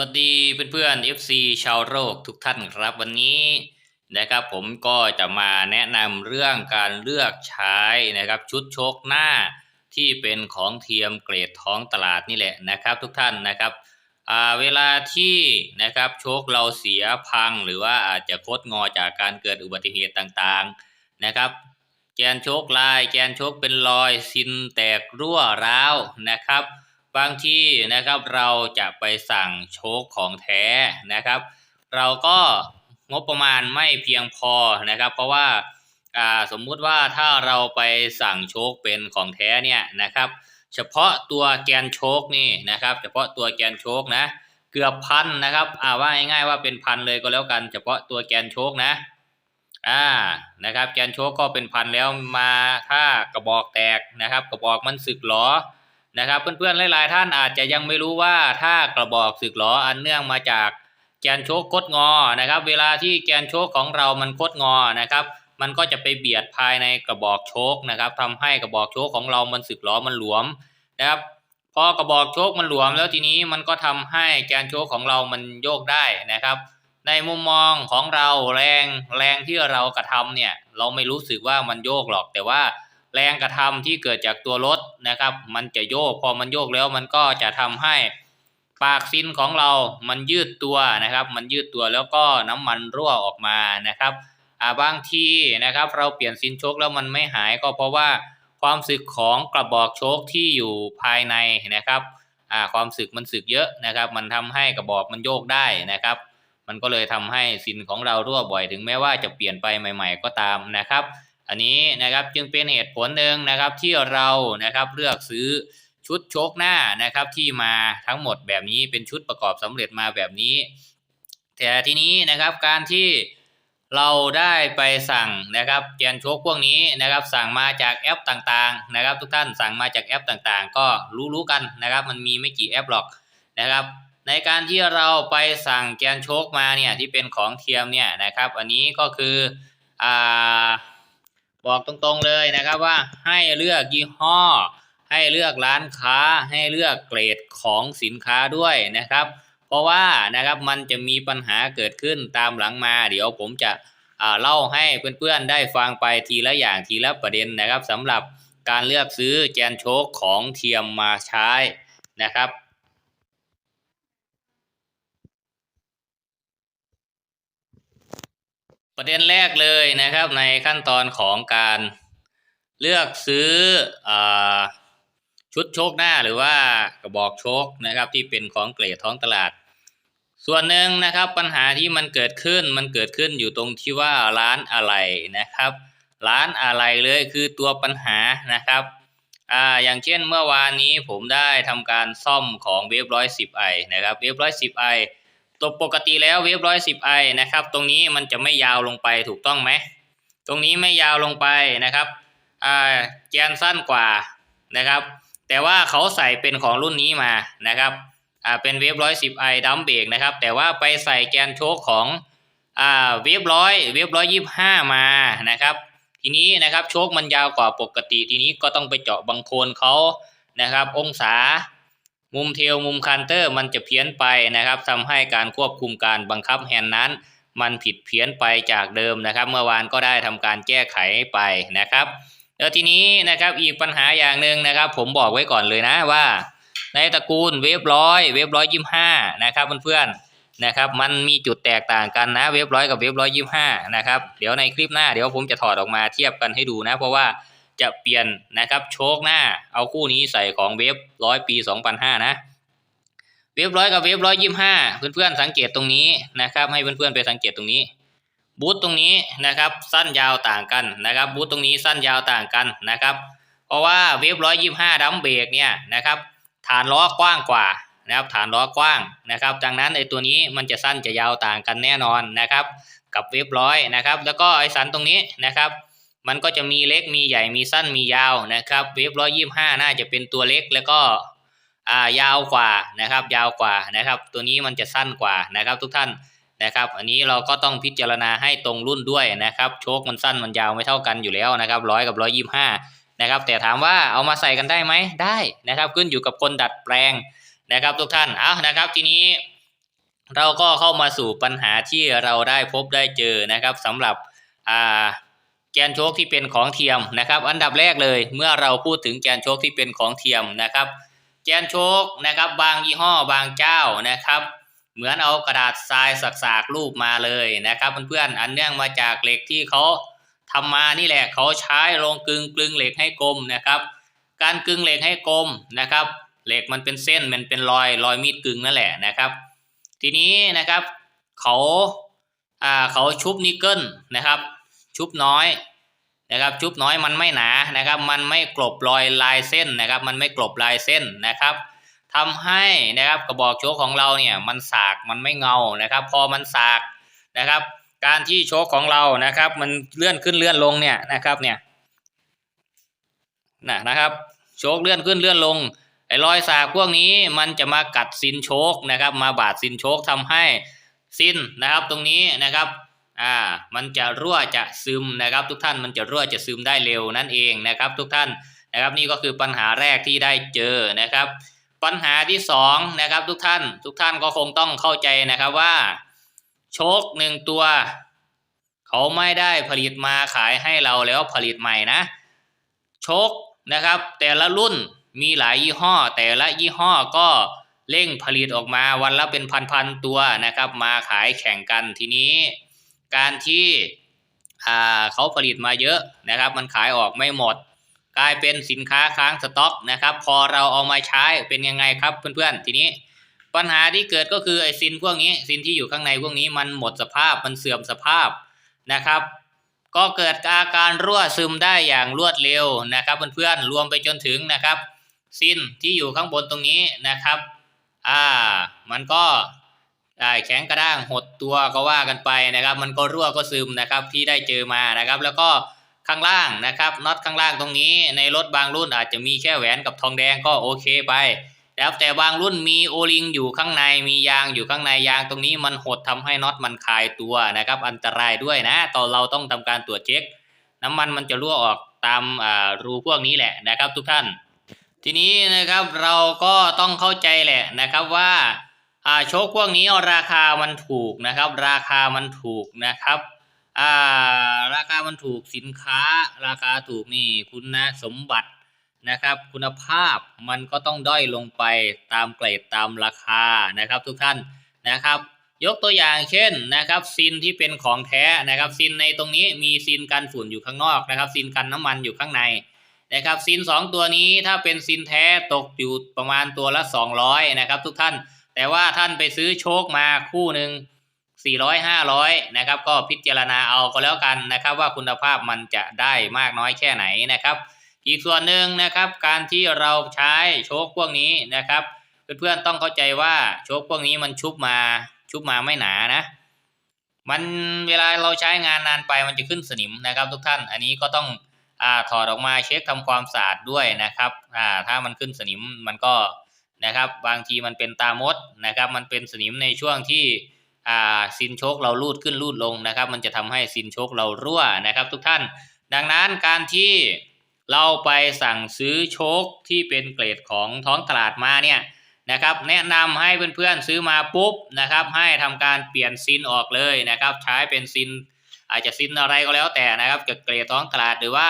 วัสดีเพื่อนๆ FC ชาวโลกทุกท่านครับวันนี้นะครับผมก็จะมาแนะนำเรื่องการเลือกใช้นะครับชุดโชคหน้าที่เป็นของเทียมเกรดท้องตลาดนี่แหละนะครับ ทุกท่านนะครับเวลาที่นะครับโชคเราเสียพังหรือว่าอาจจะคดงอจากการเกิดอุบัติเหตุต่างๆนะครับ แกนโชคลายแกนโชคเป็นรอยซินแตกรั่วร้าวนะครับ บางที่นะครับเราจะไปสั่งโชคของแท้นะครับ เราก็งบประมาณไม่เพียงพอนะครับ เพราะว่าอ่าสมมุติว่าถ้าเราไปสั่งโชคเป็นของแท้เนี่ยนะครับ เฉพาะตัวแกนโชคนี่นะครับ เฉพาะตัวแกนโชคนะ เกือบพันนะครับอ่าว่าง่ายๆว่าเป็นพันเลยก็แล้วกัน เฉพาะตัวแกนโชคนะอ่านะครับ แกนโชคก็เป็นพันแล้วมาถ้ากระบอกแตกนะครับ กระบอกมันสึกหรอ นะครับ เพื่อนๆหลายๆท่านอาจจะยังไม่รู้ว่าถ้ากระบอกสึกหรออันเนื่องมาจากแกนโชคคดงอนะครับ เวลาที่แกนโชคของเรามันคดงอนะครับ มันก็จะไปเบียดภายในกระบอกโชคนะครับทำให้กระบอกโชคของเรามันสึกหรอมันหลวมนะครับพอกระบอกโชคมันหลวมแล้วทีนี้มันก็ทำให้แกนโชคของเรามันโยกได้นะครับ ในมุมมองของเราแรงแรงที่เรากระทำเนี่ยเราไม่รู้สึกว่ามันโยกหรอกแต่ว่า แรงกระทำที่เกิดจากตัวรถนะครับ มันจะโยกพอมันโยกแล้วมันก็จะทำให้ปากซินของเรามันยืดตัวนะครับ มันยืดตัวแล้วก็น้ำมันรั่วออกมานะครับอ่าบางทีนะครับ เราเปลี่ยนซินโชคแล้วมันไม่หายก็เพราะว่าความสึกของกระบอกโชคที่อยู่ภายในนะครับอ่าความสึกมันสึกเยอะนะครับ มันทำให้กระบอกมันโยกได้นะครับ มันก็เลยทำให้ซินของเรารั่วบ่อยถึงแม้ว่าจะเปลี่ยนไปใหม่ ๆ ก็ตามนะครับ อันนี้นะครับจึงเป็นเหตุผลหนึ่งนะครับที่เรานะครับเลือกซื้อชุดโชคหน้านะครับที่มาทั้งหมดแบบนี้เป็นชุดประกอบสำเร็จมาแบบนี้ แต่ทีนี้นะครับการที่เราได้ไปสั่งนะครับแกนโชคพวกนี้นะครับ สั่งมาจากแอปต่างๆนะครับ ทุกท่านสั่งมาจากแอปต่างๆ ก็รู้ๆกันนะครับ มันมีไม่กี่แอปหรอกนะครับ ในการที่เราไปสั่งแกนโชคมาเนี่ยที่เป็นของเทียมเนี่ยนะครับ อันนี้ก็คืออ่า บอกตรงๆเลยนะครับว่าให้เลือกยี่ห้อ ให้เลือกร้านค้า ให้เลือกเกรดของสินค้าด้วยนะครับ เพราะว่านะครับมันจะมีปัญหาเกิดขึ้นตามหลังมา เดี๋ยวผมจะเล่าให้เพื่อนๆได้ฟังไปทีละอย่างทีละประเด็นนะครับสำหรับการเลือกซื้อแกนโชคของเทียมมาใช้นะครับ ประเด็นแรกเลยนะครับในขั้นตอนของการเลือกซื้ออชุดโชคหน้าหรือว่ากระบอกโชคนะครับที่เป็นของเกรดท้องตลาด ส่วนหนึ่งนะครับปัญหาที่มันเกิดขึ้นมันเกิดขึ้นอยู่ตรงที่ว่าร้านอะไรนะครับ ร้านอะไรเลยคือตัวปัญหานะครับอ่าอย่างเช่นเมื่อวานนี้ผมได้ทำการซ่อมของเวฟร้อยสิบไอนะครับเวฟร้อยสิบไอ ตัวปกติแล้วเวฟร้อยสิบไอนะครับ ตรงนี้มันจะไม่ยาวลงไปถูกต้องไหม ตรงนี้ไม่ยาวลงไปนะครับแกนสั้นกว่านะครับ แต่ว่าเขาใส่เป็นของรุ่นนี้มานะครับเป็นเวฟร้อยสิบไอดัมเบรกนะครับ แต่ว่าไปใส่แกนโชคของเวฟร้อยเวฟร้อยยี่ห้ามานะครับ ทีนี้นะครับโชคมันยาวกว่าปกติ ทีนี้ก็ต้องไปเจาะบังโคนเขานะครับ องศา มุมเทลมุมคันเตอร์มันจะเพี้ยนไปนะครับทำให้การควบคุมการบังคับแฮนด์นั้น มันผิดเพี้ยนไปจากเดิมนะครับ เมื่อวานก็ได้ทำการแก้ไขไปนะครับแล้วทีนี้นะครับอีกปัญหาอย่างหนึ่งนะครับ ผมบอกไว้ก่อนเลยนะว่า ในตระกูลเวฟร้อยเวฟร้อยยี่ห้านะครับเพื่อนๆนะครับมันมีจุดแตกต่างกันนะเวฟร้อยกับเวฟร้อยยี่ห้านะครับเดี๋ยวในคลิปหน้าเดี๋ยวผมจะถอดออกมาเทียบกันให้ดูนะ เพราะว่า จะเปลี่ยนนะครับโชคหน้า เอาคู่นี้ใส่ของเวฟร้อยปีสองพันห้านะ เวฟร้อยกับเวฟร้อยยี่ห้าเพื่อนๆสังเกตตรงนี้นะครับให้เพื่อนๆไปสังเกตตรงนี้บูทตรงนี้นะครับสั้นยาวต่างกันนะครับบูทตรงนี้สั้นยาวต่างกันนะครับ เพราะว่าเวฟร้อยยี่ห้าดัมเบรกเนี่ยนะครับฐานล้อกว้างกว่านะครับฐานล้อกว้างนะครับดังนั้นไอ้ตัวนี้มันจะสั้นจะยาวต่างกันแน่นอนนะครับ กับเวฟร้อยนะครับ แล้วก็ไอ้สันตรงนี้นะครับ มันก็จะมีเล็กมีใหญ่มีสั้นมียาวนะครับเวฟร้อยยี่ห้าน่าจะเป็นตัวเล็กแล้วก็อ่ายาวกว่านะครับ ยาวกว่านะครับ ตัวนี้มันจะสั้นกว่านะครับ ทุกท่านนะครับ อันนี้เราก็ต้องพิจารณาให้ตรงรุ่นด้วยนะครับ โชคมันสั้นมันยาวไม่เท่ากันอยู่แล้วนะครับร้อยกับร้อยยี่ห้านะครับ แต่ถามว่าเอามาใส่กันได้ไหมได้นะครับ ขึ้นอยู่กับคนดัดแปลงนะครับ ทุกท่านเอานะครับ ทีนี้เราก็เข้ามาสู่ปัญหาที่เราได้พบได้เจอนะครับสำหรับอ่า แกนโชคที่เป็นของเทียมนะครับ อันดับแรกเลยเมื่อเราพูดถึงแกนโชคที่เป็นของเทียมนะครับ แกนโชคนะครับ บางยี่ห้อบางเจ้านะครับ เหมือนเอากระดาษทรายสักๆรูปมาเลยนะครับเพื่อนๆอันเนื่องมาจากเหล็กที่เขาทำมานี่แหละเขาใช้ลงกึงกลึงเหล็กให้กลมนะครับ การกึงเหล็กให้กลมนะครับ เหล็กมันเป็นเส้นมันเป็นรอยรอยมีดกึงนั่นแหละนะครับ ทีนี้นะครับเขาอ่าเขาชุบนิกเกิลนะครับ ชุบน้อยนะครับชุบน้อยมันไม่หนานะครับ มันไม่กลบรอยลายเส้นนะครับ มันไม่กลบลายเส้นนะครับทำให้นะครับกระบอกโชกของเราเนี่ยมันสากมันไม่เงานะครับ พอมันสากนะครับ การที่โชกของเรานะครับ มันเลื่อนขึ้นเลื่อนลงเนี่ยนะครับเนี่ยนะนะครับ โชกเลื่อนขึ้นเลื่อนลงไอ้รอยสากพวกนี้มันจะมากัดซินโชกนะครับ มาบาดซินโชกทำให้ซินนะครับตรงนี้นะครับ อ่ามันจะรั่วจะซึมนะครับ ทุกท่านมันจะรั่วจะซึมได้เร็วนั่นเองนะครับ ทุกท่านนะครับนี่ก็คือปัญหาแรกที่ได้เจอนะครับ ปัญหาที่สองนะครับทุกท่านทุกท่านก็คงต้องเข้าใจนะครับว่าโชคหนึ่งตัว เขาไม่ได้ผลิตมาขายให้เราแล้วผลิตใหม่นะโชคนะครับ แต่ละรุ่นมีหลายยี่ห้อ แต่ละยี่ห้อก็เร่งผลิตออกมาวันละเป็นพันๆตัวนะครับ มาขายแข่งกันทีนี้ การที่เขาผลิตมาเยอะนะครับ มันขายออกไม่หมด กลายเป็นสินค้าค้างสต็อกนะครับ พอเราเอามาใช้เป็นยังไงครับเพื่อนๆทีนี้ปัญหาที่เกิดก็คือไอซินพวกนี้ซินที่อยู่ข้างในพวกนี้มันหมดสภาพมันเสื่อมสภาพนะครับ ก็เกิดอาการรั่วซึมได้อย่างรวดเร็วนะครับเพื่อนๆรวมไปจนถึงนะครับซินที่อยู่ข้างบนตรงนี้นะครับ อ่า มันก็ ได้แข็งกระด้างหดตัวก็ว่ากันไปนะครับ มันก็รั่วก็ซึมนะครับที่ได้เจอมานะครับ แล้วก็ข้างล่างนะครับน็อตข้างล่างตรงนี้ในรถบางรุ่นอาจจะมีแค่แหวนกับทองแดงก็โอเคไปแล้วแต่บางรุ่นมีโอลิงอยู่ข้างในมียางอยู่ข้างในยางตรงนี้มันหดทำให้น็อตมันคลายตัวนะครับ อันตรายด้วยนะตอนเราต้องทำการตรวจเช็ค น้ำมันมันจะรั่วออกตามรูพวกนี้แหละนะครับ ทุกท่าน ทีนี้นะครับเราก็ต้องเข้าใจแหละนะครับว่า อ่าโชคพวกนี้ราคามันถูกนะครับ ราคามันถูกนะครับอ่าราคามันถูกสินค้า ราคาถูกนี่คุณสมบัตินะครับ คุณภาพมันก็ต้องด้อยลงไปตามเกรดตามราคานะครับ ทุกท่านนะครับ ยกตัวอย่างเช่นนะครับซินที่เป็นของแท้นะครับซินในตรงนี้มีซินกันฝุ่นอยู่ข้างนอกนะครับซินกันน้ำมันอยู่ข้างในนะครับซินสองตัวนี้ถ้าเป็นซินแท้ตกอยู่ประมาณตัวละ 200นะครับทุกท่าน แต่ว่าท่านไปซื้อโชคมาคู่หนึ่ง400 500นะครับก็พิจารณาเอาก็แล้วกันนะครับ ว่าคุณภาพมันจะได้มากน้อยแค่ไหนนะครับ อีกส่วนหนึ่งนะครับการที่เราใช้โชคพวกนี้นะครับ เพื่อนๆต้องเข้าใจว่าโชคพวกนี้มันชุบมาชุบมาไม่หนานะ มันเวลาเราใช้งานนานไปมันจะขึ้นสนิมนะครับ ทุกท่านอันนี้ก็ต้องอถอดออกมาเช็คทำความสะอาดด้วยนะครับถ้ามันขึ้นสนิมมันก็ นะครับบางทีมันเป็นตามดนะครับมันเป็นสนิมในช่วงที่อ่าซินโชคเราลูดขึ้นลูดลงนะครับ มันจะทำให้ซินโชคเรารั่วนะครับ ทุกท่าน ดังนั้นการที่เราไปสั่งซื้อโชคที่เป็นเกรดของท้องตลาดมาเนี่ยนะครับ แนะนำให้เพื่อนๆซื้อมาปุ๊บนะครับ ให้ทำการเปลี่ยนซินออกเลยนะครับ ใช้เป็นซินอาจจะซินอะไรก็แล้วแต่นะครับจะเกรดท้องตลาดหรือว่า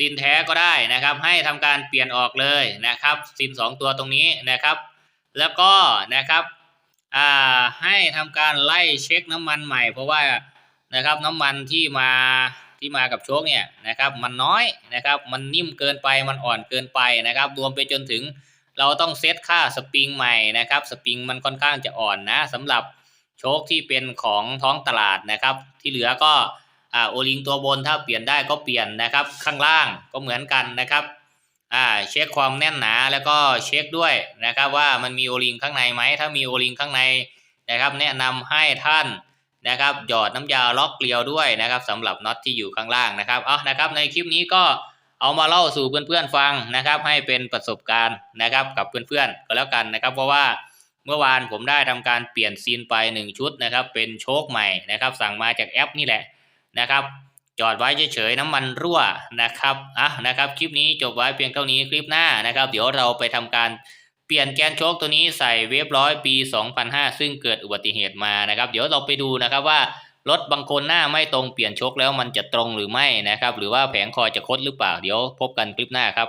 ซินแท้ก็ได้นะครับ ให้ทำการเปลี่ยนออกเลยนะครับ ซินสองตัวตรงนี้นะครับ แล้วก็นะครับอ่าให้ทำการไล่เช็คน้ำมันใหม่ เพราะว่านะครับน้ำมันที่มาที่มากับโชคเนี่ยนะครับมันน้อยนะครับมันนิ่มเกินไปมันอ่อนเกินไปนะครับ รวมไปจนถึงเราต้องเซตค่าสปริงใหม่นะครับสปริงมันค่อนข้างจะอ่อนนะสำหรับโชคที่เป็นของท้องตลาดนะครับ ที่เหลือก็ อ่าโอลิงตัวบนถ้าเปลี่ยนได้ก็เปลี่ยนนะครับ ข้างล่างก็เหมือนกันนะครับอ่าเช็คความแน่นหนาแล้วก็เช็คด้วยนะครับว่ามันมีโอลิงข้างในไหมถ้ามีโอลิงข้างในนะครับแนะนำให้ท่านนะครับหยอดน้ำยาล็อกเกลียวด้วยนะครับสำหรับน็อตที่อยู่ข้างล่างนะครับเอานะครับในคลิปนี้ก็เอามาเล่าสู่เพื่อนๆฟังนะครับ ให้เป็นประสบการณ์นะครับกับเพื่อนๆก็แล้วกันนะครับ เพราะว่าเมื่อวานผมได้ทำการเปลี่ยนซีนไปหนึ่งชุดนะครับ เป็นโชคใหม่นะครับ สั่งมาจากแอปนี่แหละ นะครับ จอดไว้เฉยๆน้ำมันรั่วนะครับอะนะครับ คลิปนี้จบไว้เพียงเท่านี้คลิปหน้านะครับ เดี๋ยวเราไปทำการเปลี่ยนแกนโชคตัวนี้ใส่เวฟร้อยปี 2005 ซึ่งเกิดอุบัติเหตุมานะครับ เดี๋ยวเราไปดูนะครับว่ารถบางคนหน้าไม่ตรงเปลี่ยนโชคแล้วมันจะตรงหรือไม่นะครับ หรือว่าแผงคอยจะคดหรือเปล่า เดี๋ยวพบกันคลิปหน้าครับ